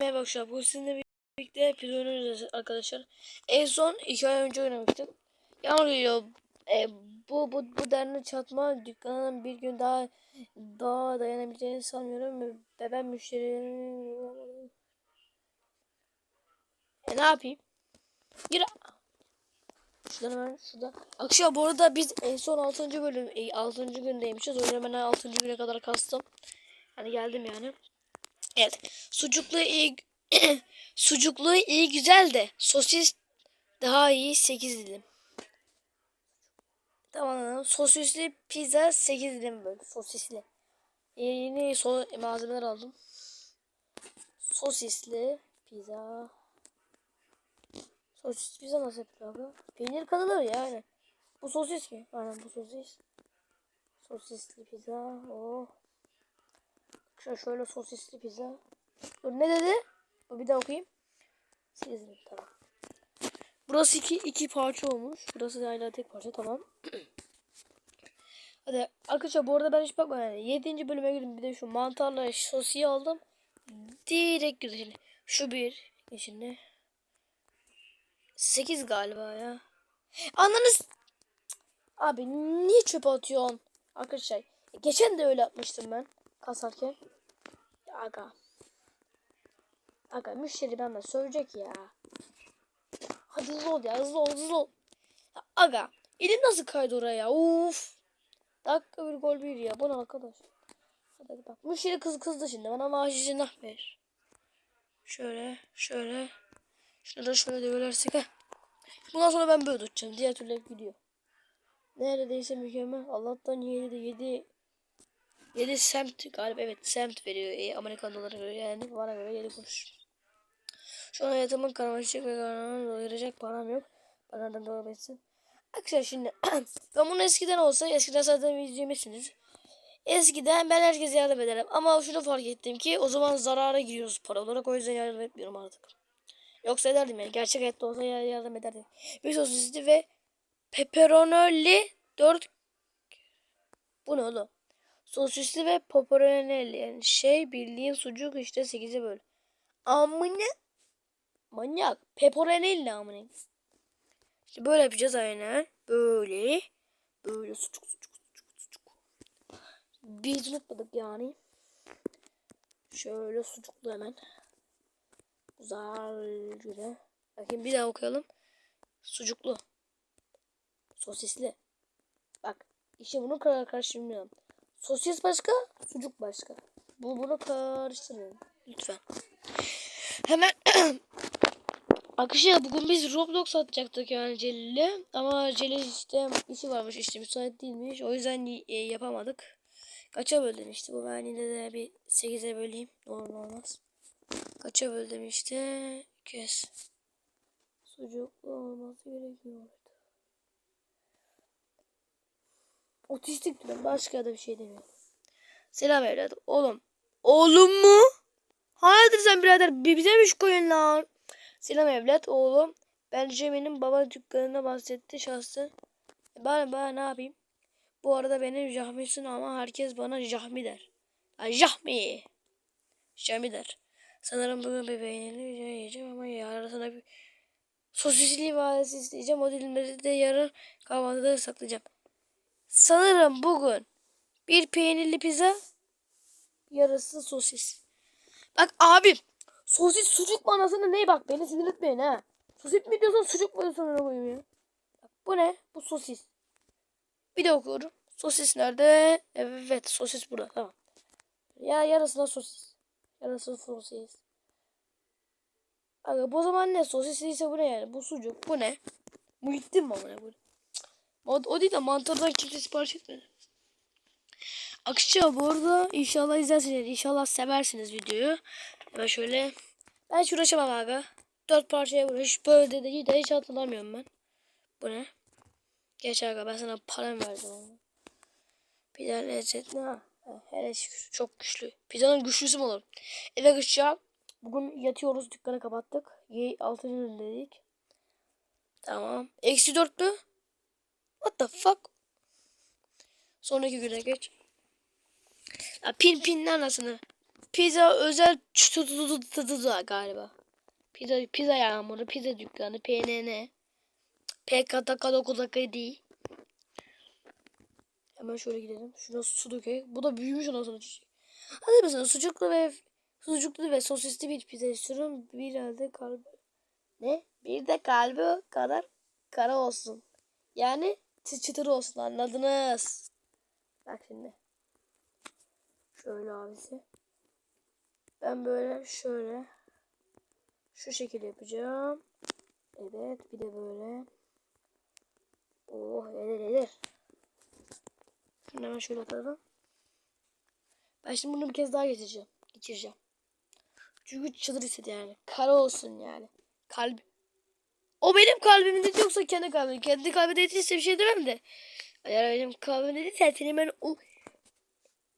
Merhaba arkadaşlar. Bu sizinle birlikte pizza oynuyoruz arkadaşlar. En son iki ay önce oynamıştık. Yağmur geliyor. E, bu, bu, bu dernek çatma dükkanının bir gün daha daha dayanabileceğini sanmıyorum. Ve ben müşterilerin... E ne yapayım? Gir. Şuradan hemen şurada. Akşam bu arada biz en son 6. bölüm e, 6. gündeymişiz. O yüzden ben 6. güne kadar kastım. Hani geldim yani. Evet. Sucuklu iyi sucuklu iyi güzel de sosis daha iyi 8 dilim. Tamam. Sosisli pizza 8 dilim böyle sosisli. Yeni so malzemeler aldım. Sosisli pizza. Sosis pizza nasıl yapılıyor abi? Peynir katılır yani. Bu sosis mi? Aynen bu sosis. Sosisli pizza. Oh. Şöyle, şöyle sosisli pizza. Dur ne dedi? Bir daha okuyayım. Sezdim tamam. Burası iki, iki parça olmuş. Burası da hala tek parça tamam. Hadi arkadaşlar bu arada ben hiç bakmadım. Yani 7. bölüme girdim. Bir de şu mantarla sosiyi aldım. Direkt girdi şimdi. Şu bir. Şimdi. 8 galiba ya. Anladınız. Abi niye çöpe atıyorsun? Arkadaşlar geçen de öyle yapmıştım ben kasarken. Aga. Aga müşteri benden sövecek ya. Hadi hızlı ol ya hızlı ol hızlı ol. Aga elim nasıl kaydı oraya uf. Dakika bir gol bir ya bu ne arkadaş. Hadi, hadi bak müşteri kız kızdı şimdi bana maaşı nah ver. Şöyle şöyle. Şunu da şöyle döversek ha. Bundan sonra ben böyle tutacağım. Diğer türlü hep gidiyor. Neredeyse mükemmel. Allah'tan 7 7 7 semt galiba evet semt veriyor e, Amerikan doları göre yani bana göre 7 kuruş. Şu an hayatımın karmaşık ve karnını doyuracak param yok. Bana da etsin. Arkadaşlar şimdi ben bunu eskiden olsa eskiden zaten izlemişsiniz. Eskiden ben herkese yardım ederim ama şunu fark ettim ki o zaman zarara giriyoruz para olarak o yüzden yardım etmiyorum artık. Yoksa ederdim yani gerçek hayatta olsa yardım ederdim. Bir sosisli ve pepperonelli 4 bu ne oğlum? Sosisli ve pepperonelli yani şey bildiğin sucuk işte 8'e böl. Amına manyak. Pepperonelli amına. İşte böyle yapacağız aynen. Böyle. Böyle sucuk sucuk sucuk sucuk. Biz unutmadık yani. Şöyle sucuklu hemen. Güzelce. Bakayım bir daha okuyalım. Sucuklu. Sosisli. Bak. İşte bunu kadar karıştırmayalım. Sosis başka, sucuk başka. Bu bunu karıştırmayalım. Lütfen. Hemen Akışa bugün biz Roblox atacaktık yani Celil'le. Ama Celil işte işi varmış işte müsait değilmiş. O yüzden e, yapamadık. Kaça böldüm işte bu ben yine de bir 8'e böleyim. Olur olmaz. Kaça böldüm işte. Kes. Sucuklu olması gerekiyor. Otistik diyorum. Başka da bir şey demiyorum. Selam evladım. Oğlum. Oğlum mu? Hayırdır sen birader? Bir bize mi şu koyun lan? Selam evlat. Oğlum. Benjamin'in baba dükkanına bahsetti şahsı. Ben, ben ne yapayım? Bu arada benim Jahmi'sin ama herkes bana Jahmi der. Ay Jahmi. Jahmi der. Sanırım bugün bebeğini yiyeceğim ama yarın sana bir sosisli vadesi isteyeceğim. O dilimleri de yarın kahvaltıda saklayacağım. Sanırım bugün bir peynirli pizza yarısı sosis. Bak abim sosis sucuk mu anasını ne bak beni sinir etmeyin ha. Sosis mi diyorsan sucuk mu diyorsan ona koyayım ya. Bak, bu ne? Bu sosis. Bir de okuyorum. Sosis nerede? Evet sosis burada tamam. Ya yarısına sosis. Yarısı sosis. Aga bu zaman ne? Sosis ise bu ne yani? Bu sucuk. Bu ne? Muhittin mi amına bu? O, o değil de mantardan kimse sipariş etmedi. Akışça bu arada inşallah izlersiniz. İnşallah seversiniz videoyu. Ben şöyle. Ben hiç uğraşamam aga. Dört parçaya uğraş. Böyle dedi. De hiç hatırlamıyorum ben. Bu ne? Geç aga ben sana para mı verdim ama. Pizza lezzetli ha. Hele şükür. Çok güçlü. Pizzanın güçlüsü mü olur? Eve kışacağım. Bugün yatıyoruz. Dükkanı kapattık. 6. dedik. Tamam. Eksi dört mü? What the fuck? Sonraki güne geç. Ya pin pin anasını. pizza özel tutututututu galiba. Pizza, pizza yağmuru, pizza dükkanı, PNN. PKTK değil. Hemen şöyle gidelim. Şuna su dökeyim. Bu da büyümüş ondan sonra. Hadi mesela sucuklu ve sucuklu ve sosisli bir pizza istiyorum. Bir elde kalbi. Ne? Bir de kalbi kadar kara olsun. Yani çıtır çıtır olsun anladınız. Bak şimdi. Şöyle abisi. Ben böyle şöyle şu şekilde yapacağım. Evet bir de böyle. Oh eler eler. Şimdi hemen şöyle atalım. Ben şimdi bunu bir kez daha geçireceğim. Geçireceğim. Çünkü çıtır istedi yani. Kara olsun yani. Kalbi. O benim kalbimin dedi yoksa kendi kalbim. Kendi kalbi dediyse bir şey demem de. Eğer benim kalbim dediyse senin ben o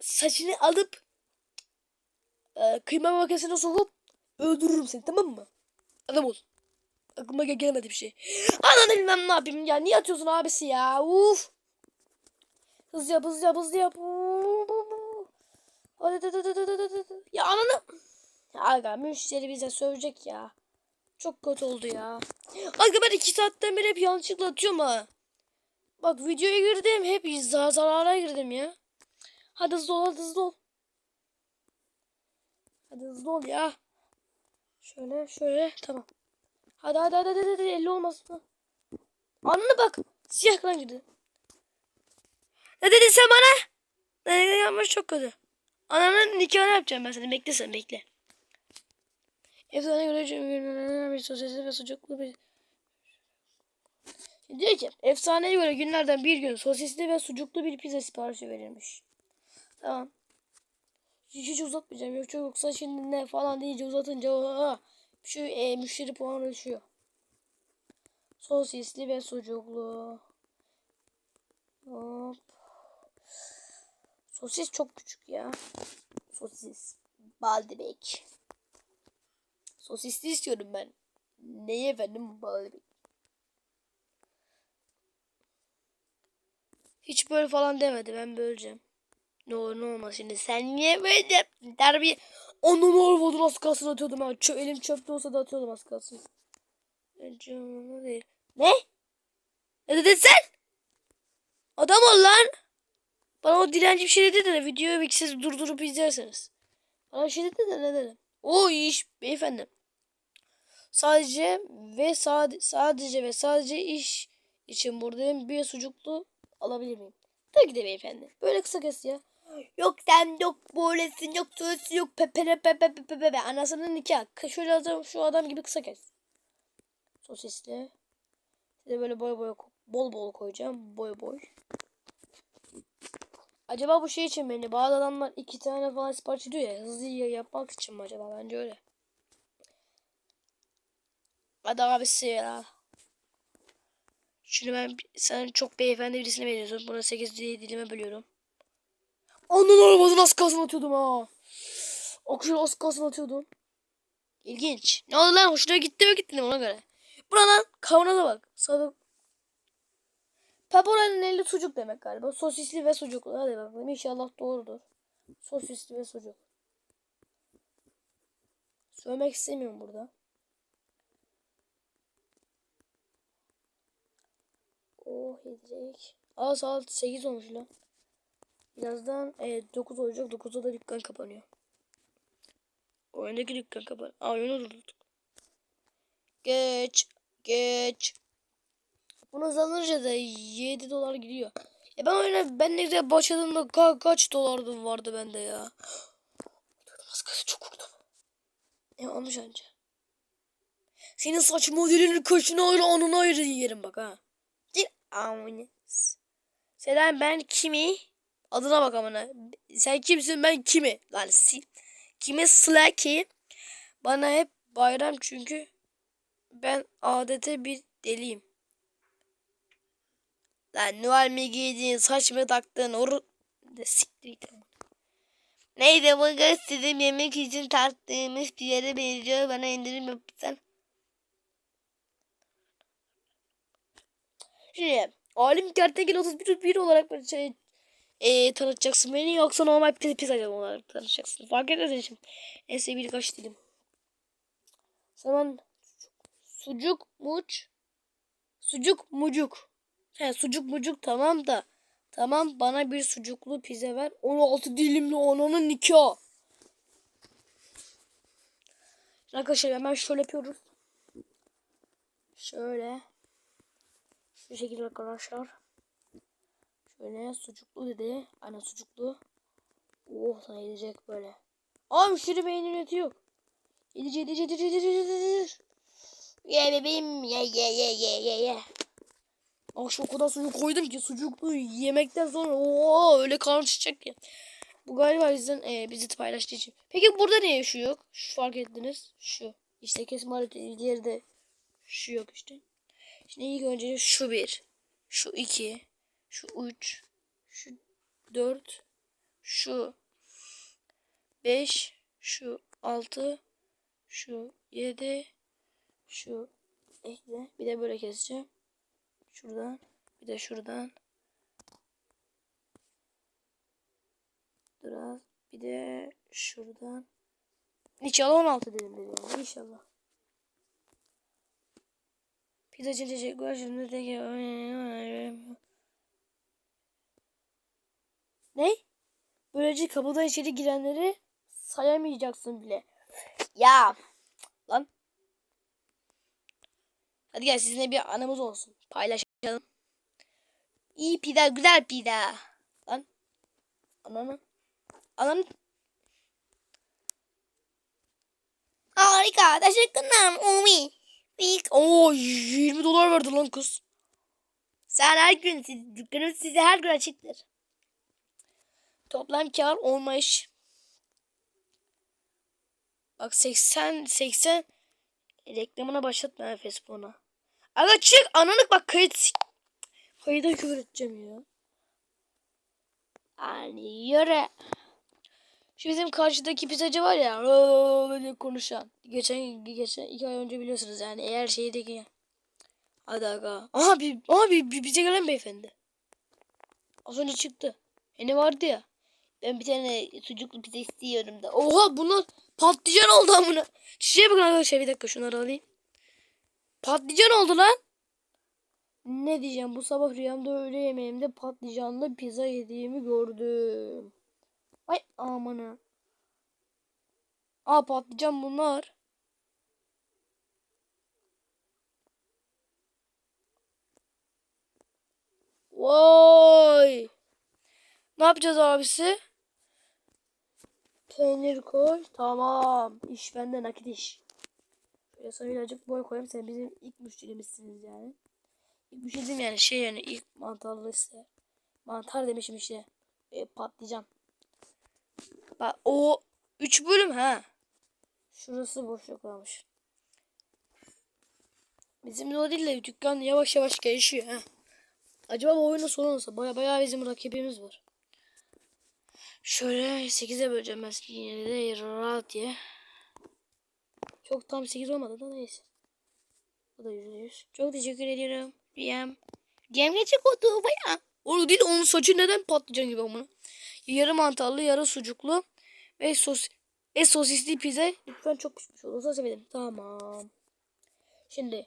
saçını alıp e, kıyma makinesine sokup öldürürüm seni tamam mı? Adam ol. Aklıma gel- gelmedi bir şey. Ananı bilmem ne yapayım ya. Niye atıyorsun abisi ya? Uf. Hızlı yap hızlı yap hızlı yap. Ya ananı. Aga müşteri bize sövecek ya. Çok kötü oldu ya. Aga ben iki saatten beri hep yanlışlıkla atıyorum ha. Bak videoya girdim hep zar zarara girdim ya. Hadi hızlı ol hadi hızlı ol. Hadi hızlı ol ya. Şöyle şöyle tamam. Hadi hadi hadi hadi, hadi. elli olmasın. Anına bak. Siyah ekran girdi. Ne dedin sen bana? Ne yapmış çok kötü. Ananın nikahını yapacağım ben seni. Bekle sen bekle. Efsane göre bir sosyalist ve sucuklu bir Diyor ki efsaneye göre günlerden bir gün sosisli ve sucuklu bir pizza siparişi verilmiş. Tamam. Hiç, hiç uzatmayacağım. Yok yoksa şimdi ne falan deyince uzatınca aa, şu e, müşteri puanı düşüyor. Sosisli ve sucuklu. Hop. Sosis çok küçük ya. Sosis. Baldebek. Sosisli istiyorum ben. Neyi efendim baldebek? Hiç böyle falan demedi. Ben böleceğim. Ne olur ne olmaz şimdi. Sen niye böyle yaptın? Terbiye. Onun olmadı az kalsın atıyordum ben. Çö elim çöpte olsa da atıyordum az kalsın. Canım değil. Ne? Ne dedin sen? Adam ol lan. Bana o dilenci bir şey dedi de videoyu bir durdurup izlerseniz. Bana şey dedi de ne dedim? O iş beyefendi. Sadece ve sadece, sadece ve sadece iş için buradayım. Bir sucuklu alabilir miyim? Tabii ki de beyefendi. Böyle kısa kes ya. Yok sen yok böylesin yok söz yok pepe pepe pepe pepe anasının nikah. Şöyle adam, şu adam gibi kısa kes. Sosisli. Size böyle boy boy bol bol koyacağım. Boy boy. Acaba bu şey için mi? Yani bazı adamlar iki tane falan sipariş ediyor ya. Hızlı yapmak için mi acaba? Bence öyle. Hadi abisi ya. Şunu ben sen çok beyefendi birisine veriyorsun. Buna 8 dilime bölüyorum. Onun arabasını az kalsın atıyordum ha. Akşam az kalsın atıyordum. İlginç. Ne oldu lan? Hoşuna gitti mi gitti mi ona göre. Buradan kavanoza bak. Sadık. Papora'nın eli sucuk demek galiba. Sosisli ve sucuklu. Hadi bakalım inşallah doğrudur. Sosisli ve sucuk. Söylemek istemiyorum burada. Oh yedirecek. Aa saat 8 olmuş lan. Birazdan e, 9 olacak. 9'da da dükkan kapanıyor. Oyundaki dükkan kapan. Aa oyunu durdurduk. Geç. Geç. Bunu zanınca da 7 dolar gidiyor. Ya ben oyuna ben ne güzel başladığımda ka kaç dolar vardı bende ya. Az kalsın çok korktum. Ne olmuş önce? Senin saç modelinin kaşını ayrı anını ayrı yerim bak ha. Amines. Selam ben kimi? Adına bak amına. Sen kimsin ben kimi? Lan si. Kime Slacky? Bana hep bayram çünkü ben adete bir deliyim. Lan Noel mi giydin, saç mı taktın, or... Siktir git. Neydi bu kız sizin yemek için tarttığımız bir yere benziyor. Bana indirim yapsan. Şimdi Alim Kertenkele 31 bir olarak şey, e, tanıtacaksın beni yoksa normal pizza pizzacı olarak tanıtacaksın. Fark etmez şimdi. Neyse birkaç dilim. Zaman sucuk muç sucuk mucuk. He sucuk mucuk tamam da tamam bana bir sucuklu pizza ver. 16 dilimli onanın nikah. Arkadaşlar hemen şöyle yapıyoruz. Şöyle. Şu şekilde arkadaşlar. Şöyle sucuklu dedi. Aynen sucuklu. Oh sana yedecek böyle. Aa müşteri beğeni üretiyor. Yedici yedici yedici yedici yedici. Ye bebeğim ye ye ye ye ye ye. Şu o kadar sucuk koydum ki sucuklu yemekten sonra ooo öyle karnı şişecek ki. Bu galiba bizden e, bizi paylaştığı için. Peki burada niye şu yok? Şu fark ettiniz. Şu. İşte kesme aleti diğeri de şu yok işte. Şimdi ilk önce şu bir. Şu iki. Şu üç. Şu dört. Şu beş. Şu altı. Şu yedi. Şu ekle. Bir de böyle keseceğim. Şuradan. Bir de şuradan. Biraz. Bir de şuradan. İnşallah 16 dedim dedi yani. İnşallah. Pizza çilecek var şimdi de Ne? Böylece kapıdan içeri girenleri sayamayacaksın bile. Ya. Lan. Hadi gel sizinle bir anımız olsun. Paylaşalım. İyi pida, güzel pida. Lan. Ananı. Ananı. Harika. Teşekkürler Umi. İlk. Oo 20 dolar verdi lan kız. Sen her gün dükkanım size her gün açıktır. Toplam kar olmuş. Bak 80 80 reklamına başlatma Facebook'una. Aga çık ananı bak kayıt. Kayıda küfür edeceğim ya. Yani yöre. Şu bizim karşıdaki pizzacı var ya böyle konuşan. Geçen geçen iki ay önce biliyorsunuz yani eğer şeydeki. Hadi aga. Aha bir, aha bir, bir bize gelen beyefendi. Az önce çıktı. Ne vardı ya. Ben bir tane sucuklu pizza istiyorum da. Oha bunlar patlıcan oldu amına. Şişeye bakın arkadaşlar bir dakika şunları alayım. Patlıcan oldu lan. Ne diyeceğim bu sabah rüyamda öğle yemeğimde patlıcanlı pizza yediğimi gördüm. Ay amına. Aa patlıcan bunlar. Vay. Ne yapacağız abisi? Peynir koy. Tamam. İş bende nakit iş. Şöyle sana birazcık boy koyayım. Sen bizim ilk müşterimizsiniz yani. İlk müşterim yani şey yani ilk mantarlı işte. Mantar demişim işte. E, patlıcan. Bak o 3 bölüm ha. Şurası boşluk kalmış. Bizim de o değil de dükkan yavaş yavaş gelişiyor ha. Acaba bu oyunda sonu olsa baya baya bizim rakibimiz var. Şöyle 8'e böleceğim ben yine de rahat diye. Çok tam 8 olmadı da neyse. Bu da %100. Çok teşekkür ediyorum. Riyam. Riyam geçik oldu baya. Onu değil onun saçı neden patlıcan gibi amına. Yarı mantarlı, yarı sucuklu ve sos ve sosisli pizza. Lütfen çok pişmiş olursa sevinirim. Tamam. Şimdi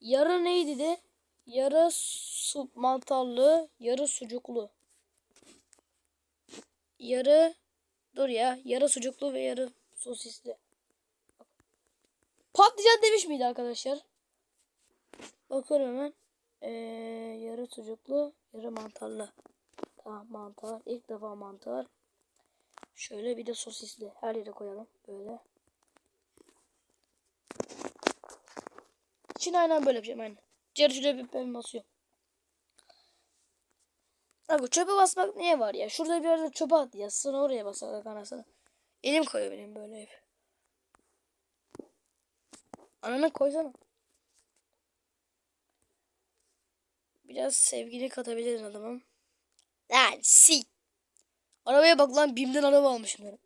yarı neydi de? Yarı su mantarlı, yarı sucuklu. Yarı dur ya, yarı sucuklu ve yarı sosisli. Patlıcan demiş miydi arkadaşlar? Bakıyorum hemen. Ee, yarı sucuklu, yarı mantarlı. Tamam mantar. İlk defa mantar. Şöyle bir de sosisli. Her yere koyalım. Böyle. İçine aynen böyle yapacağım aynen. Diğer şuraya ben basıyorum. Abi çöpe basmak niye var ya? Şurada bir yerde çöpe at ya. Sonra oraya basarak anasını. Elim koyuyor benim böyle hep. Ananı koysana. Biraz sevgili katabilirim adamım. Lan si. Arabaya bak lan BİM'den araba almışım ben.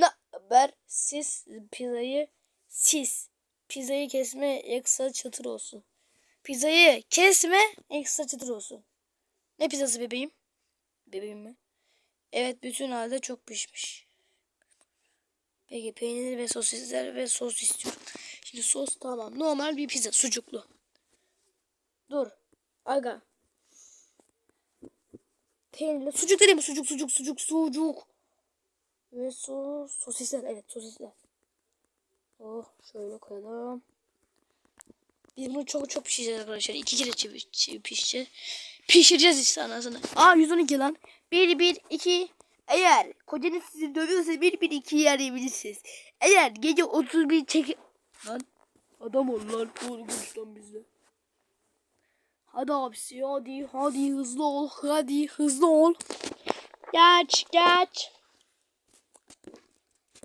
Ne haber? Siz pizzayı siz pizzayı kesme ekstra çatır olsun. Pizzayı kesme ekstra çatır olsun. Ne pizzası bebeğim? bebeğim mi? Evet bütün halde çok pişmiş. Peki peynir ve sosisler ve sos istiyorum. Şimdi sos tamam. Normal bir pizza sucuklu. Dur. Aga. Peynirli. Sucuk dedim? Sucuk sucuk sucuk sucuk. Ve sos sosisler. Evet sosisler. Oh şöyle koyalım. Biz bunu çok çok pişireceğiz arkadaşlar. İki kere pişeceğiz. Pişireceğiz işte anasını. Aa 112 lan. 1 1 2 eğer kocanız sizi dövüyorsa 1 1 2 yer yiyebilirsiniz. Eğer gece 31 çek... Lan adam ol lan. Doğru konuş. Hadi abisi hadi hadi hızlı ol. Hadi hızlı ol. Geç geç.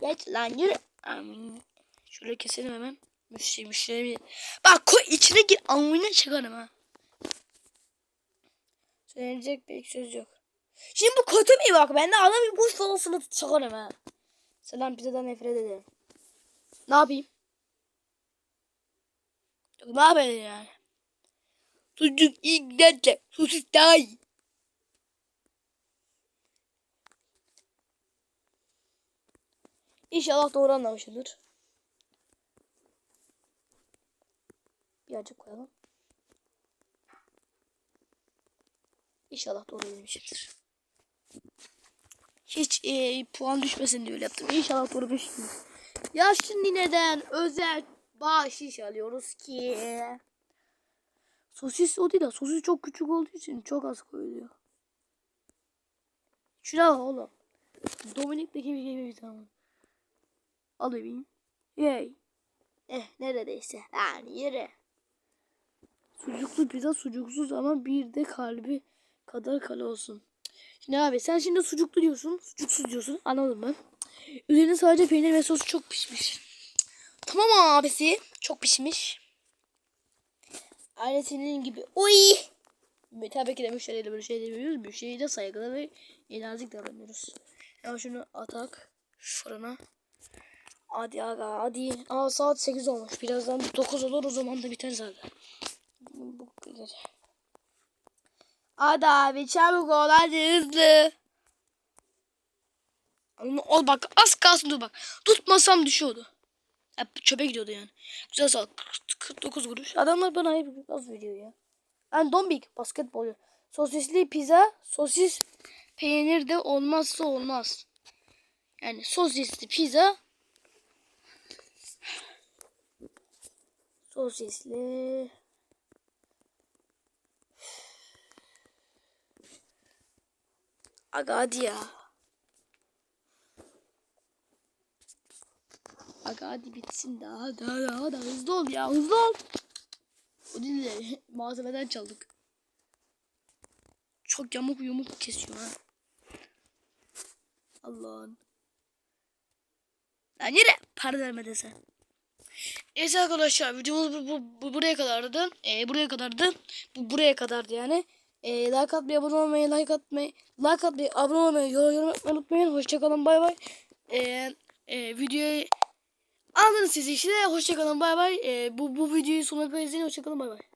Geç lan yürü. Amin. Şöyle keselim hemen. Müşteri müşteri. Bak koy içine gir amına çıkarım ha. Söylenecek bir söz yok. Şimdi bu kötü mü bak ben de adamı bu falasını çıkarım ha. Selam pizzadan nefret ederim. Ne yapayım? Ne yapayım yani? Sucuk iyi giderse sosis daha iyi. İnşallah doğru anlamışımdır. Birazcık koyalım. İnşallah doğru bilmişimdir. Hiç e, puan düşmesin diye öyle yaptım. İnşallah doğru bilmişimdir. Ya şimdi neden özel bahşiş alıyoruz ki? Sosis o değil de sosis çok küçük olduğu için çok az koyuluyor. Şuna bak oğlum. Dominik'teki gibi gibi bir zaman. Al bebeğim. Yey. Eh neredeyse. Yani yürü. Sucuklu pizza sucuksuz ama bir de kalbi kadar kale olsun. Şimdi abi sen şimdi sucuklu diyorsun. Sucuksuz diyorsun. Anladım ben. Üzerine sadece peynir ve sos çok pişmiş. Tamam abisi. Çok pişmiş. Aynı senin gibi. Oy. Tabii ki de müşteriyle böyle şey demiyoruz. Müşteriye de saygılı ve nazik davranıyoruz. Hemen şunu atak fırına. Hadi aga hadi. Aa saat 8 olmuş. Birazdan 9 olur o zaman da biter zaten. Hadi abi çabuk ol hadi hızlı. Ol bak az kalsın dur bak. Tutmasam düşüyordu. Çöpe gidiyordu yani. Güzel sağ 49 kuruş. Adamlar bana hep az veriyor ya. Ben dombik basketbol. Sosisli pizza, sosis peynir de olmazsa olmaz. Yani sosisli pizza sosisli Aga hadi ya. Aga hadi bitsin daha daha daha da hızlı ol ya hızlı ol. O de malzemeden çaldık. Çok yamuk yumuk kesiyor ha. Allah'ın. Lan yine para vermeden sen. Neyse arkadaşlar videomuz bu, bu, bu buraya kadardı. Ee, buraya kadardı. Bu buraya kadardı yani. Ee, like atmayı, abone olmayı, like atmayı, like atmayı, abone olmayı, yorum, yorum unutmayın. Hoşçakalın bay bay. Ee, e, videoyu anladınız siz işte. Hoşçakalın bay bay. Ee, bu, bu videoyu sonuna kadar izleyin. Hoşçakalın bay bay.